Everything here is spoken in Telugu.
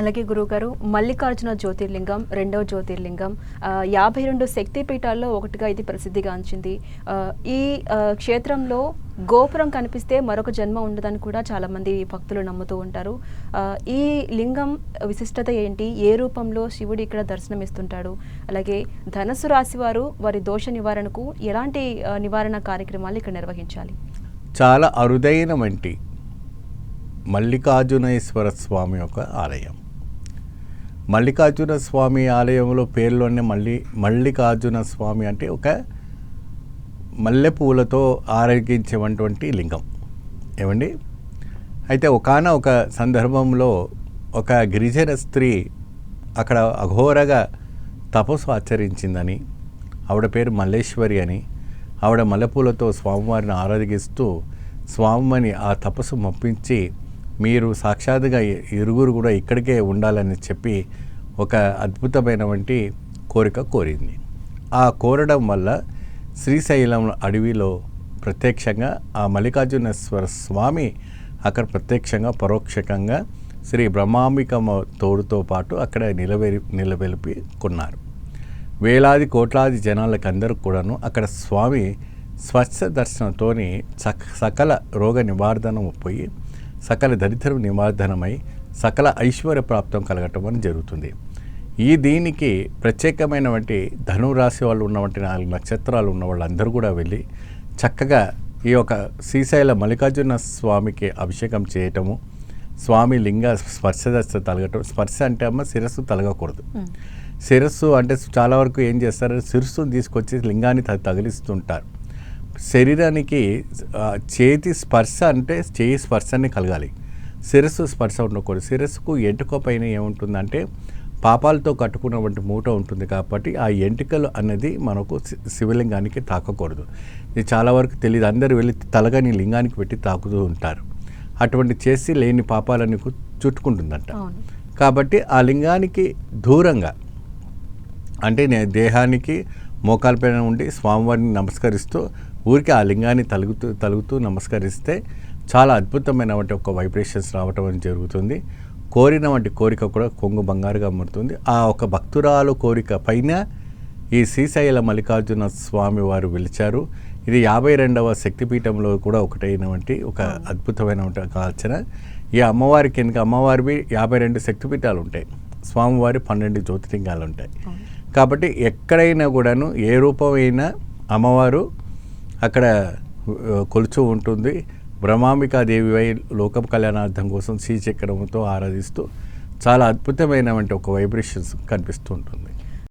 అలాగే గురువుగారు మల్లికార్జున జ్యోతిర్లింగం రెండవ జ్యోతిర్లింగం యాభై రెండు శక్తిపీఠాల్లో ఒకటిగా ఇది ప్రసిద్ధిగాంచింది ఈ క్షేత్రంలో గోపురం కనిపిస్తే మరొక జన్మ ఉండదని కూడా చాలామంది భక్తులు నమ్ముతూ ఉంటారు. ఈ లింగం విశిష్టత ఏంటి? ఏ రూపంలో శివుడు ఇక్కడ దర్శనమిస్తుంటాడు? అలాగే ధనస్సు రాశి వారు వారి దోష నివారణకు ఎలాంటి నివారణ కార్యక్రమాలు ఇక్కడ నిర్వహించాలి? చాలా అరుదైన వంటి మల్లికార్జునేశ్వర స్వామి యొక్క ఆలయం. మల్లికార్జున స్వామి ఆలయంలో పేరులోనే మల్లి మల్లికార్జున స్వామి అంటే ఒక మల్లెపూలతో ఆరోగించేటువంటి లింగం. ఏమండి? అయితే ఒకాన ఒక సందర్భంలో ఒక గిరిజన స్త్రీ అక్కడ అఘోరగా తపస్సు ఆచరించిందని ఆవిడ పేరు మల్లేశ్వరి అని ఆవిడ మల్లెపూలతో స్వామివారిని ఆరాధిస్తూ స్వామిని ఆ తపస్సు మప్పించి మీరు సాక్షాత్గా ఇరుగురు కూడా ఇక్కడికే ఉండాలని చెప్పి ఒక అద్భుతమైనటువంటి కోరిక కోరింది. ఆ కోరడం వల్ల శ్రీశైలం అడవిలో ప్రత్యక్షంగా ఆ మల్లికార్జునేశ్వర స్వామి అక్కడ ప్రత్యక్షంగా పరోక్షకంగా శ్రీ బ్రహ్మాంబికమ్మ తోడుతో పాటు అక్కడ నిలబెరి నిలబెలిపి కొన్నారు వేలాది కోట్లాది జనాలకు అందరూ కూడాను అక్కడ స్వామి స్వచ్ఛ దర్శనంతోని సక సకల రోగ నివారణ పోయి సకల దరిద్రం నివారణమై సకల ఐశ్వర్య ప్రాప్తం కలగటం అని జరుగుతుంది. ఈ దీనికి ప్రత్యేకమైనటువంటి ధనురాశి వాళ్ళు ఉన్నటువంటి నాలుగు నక్షత్రాలు ఉన్న వాళ్ళందరూ కూడా వెళ్ళి చక్కగా ఈ యొక్క శ్రీశైల మల్లికార్జున స్వామికి అభిషేకం చేయటము స్వామి లింగ స్పర్శ దశ తలగటం స్పర్శ అంటే అమ్మ శిరస్సు తలగకూడదు. శిరస్సు అంటే చాలా వరకు ఏం చేస్తారు? శిరస్సును తీసుకొచ్చి లింగాన్ని తగిలిస్తుంటారు. శరీరానికి చేతి స్పర్శ అంటే చేయి స్పర్శని కలగాలి. శిరస్సు స్పర్శ ఉండకూడదు. శిరస్సుకు ఎంటుక పైన ఏముంటుందంటే పాపాలతో కట్టుకున్నటువంటి మూట ఉంటుంది కాబట్టి ఆ ఎంటికలు అనేది మనకు శి- శివలింగానికి తాకకూడదు. ఇది చాలా వరకు తెలియదు. అందరూ వెళ్ళి తలగని లింగానికి పెట్టి తాకుతూ ఉంటారు. అటువంటి చేసి లేని పాపాలని చుట్టుకుంటుందంట. కాబట్టి ఆ లింగానికి దూరంగా అంటే నేను దేహానికి మోకాలపైన ఉండి స్వామివారిని నమస్కరిస్తూ ఊరికి ఆ లింగాన్ని తలుగుతూ తలుగుతూ నమస్కరిస్తే చాలా అద్భుతమైనటువంటి ఒక వైబ్రేషన్స్ రావటం అని జరుగుతుంది. కోరిన వంటి కోరిక కూడా కొంగు బంగారుగా అమ్ముతుంది ఆ ఒక భక్తురాలు కోరిక పైన ఈ శ్రీశైల మల్లికార్జున స్వామి వారు పిలిచారు ఇది యాభై రెండవ శక్తిపీఠంలో కూడా ఒకటైనటువంటి ఒక ఒక అర్చన ఈ అమ్మవారికి ఎందుకు అమ్మవారివి యాభై రెండు శక్తిపీఠాలు ఉంటాయి. స్వామివారి పన్నెండు జ్యోతిర్లింగాలు ఉంటాయి. కాబట్టి ఎక్కడైనా కూడాను ఏ రూపమైనా అమ్మవారు అక్కడ కొలుచు ఉంటుంది. బ్రహ్మాంబికాదేవివై లోకం కళ్యాణార్థం కోసం శ్రీచక్రంతో ఆరాధిస్తూ చాలా అద్భుతమైనటువంటి ఒక వైబ్రేషన్స్ కనిపిస్తూ ఉంటుంది.